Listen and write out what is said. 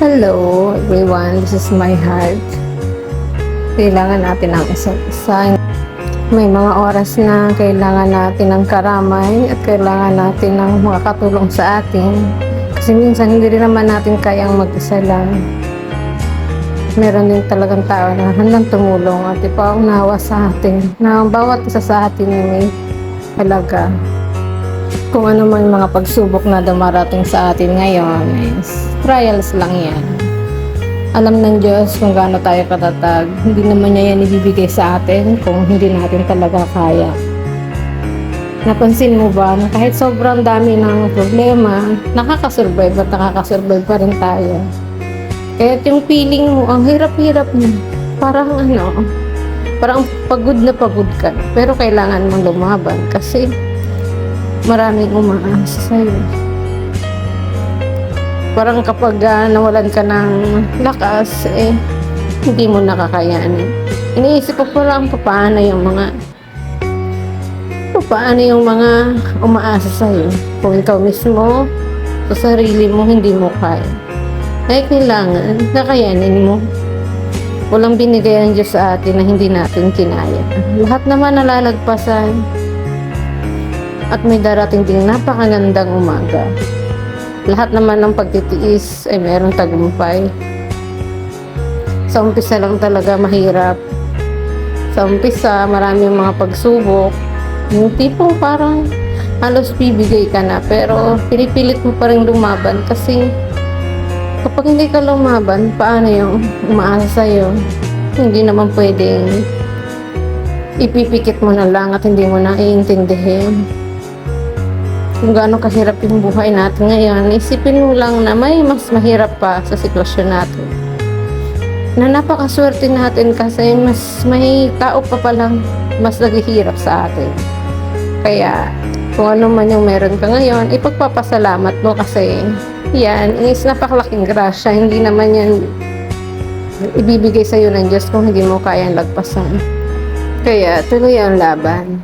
Hello everyone, this is my heart. Kailangan natin ang isa't isa. May mga oras na kailangan natin ng karamay at kailangan natin ng mga katulong sa atin. Kasi minsan hindi rin naman natin kayang mag-isa lang. Meron din talagang tao na handang tumulong at ipaunawa sa atin na bawat isa sa atin ay may halaga. Kung ano man mga pagsubok na dumarating sa atin ngayon is trials lang yan. Alam ng Diyos kung gaano tayo katatag. Hindi naman niya yan ibibigay sa atin kung hindi natin talaga kaya. Napansin mo ba na kahit sobrang dami ng problema, nakakasurvive at nakakasurvive pa rin tayo. Kaya yung feeling mo, ang hirap-hirap mo. Parang ano, parang pagod na pagod ka. Pero kailangan mong lumaban kasi maraming umaasa sa'yo. Parang kapag ah, nawalan ka ng lakas, eh, hindi mo nakakayanin. Iniisip ko parang paano yung mga paano yung mga umaasa sa'yo. Kung ikaw mismo, sa sarili mo, hindi mo kaya. Kaya kailangan, nakayanin mo. Walang binigay ang Diyos sa atin na hindi natin kinaya. Lahat naman nalalagpasan. At may darating ding napakagandang umaga. Lahat naman ng pagtitiis ay mayroong tagumpay. Sa umpisa lang talaga mahirap. Sa umpisa, marami mga pagsubok. Yung tipong parang halos bibigay ka na pero pinipilit mo pa rin lumaban kasi kapag hindi ka lumaban, paano yung umaasa sa'yo? Hindi naman pwedeng ipipikit mo na lang at hindi mo na iintindihin kung gaano kahirap yung buhay natin ngayon, isipin mo lang na may mas mahirap pa sa sitwasyon natin. Na napakaswerte natin kasi mas may tao pa palang mas naghihirap sa atin. Kaya, kung ano man yung meron ka ngayon, ipagpapasalamat mo kasi yan is napakalaking grasya. Hindi naman yan ibibigay sa'yo ng Diyos kung hindi mo kayang lagpasan. Kaya, tuloy ang laban.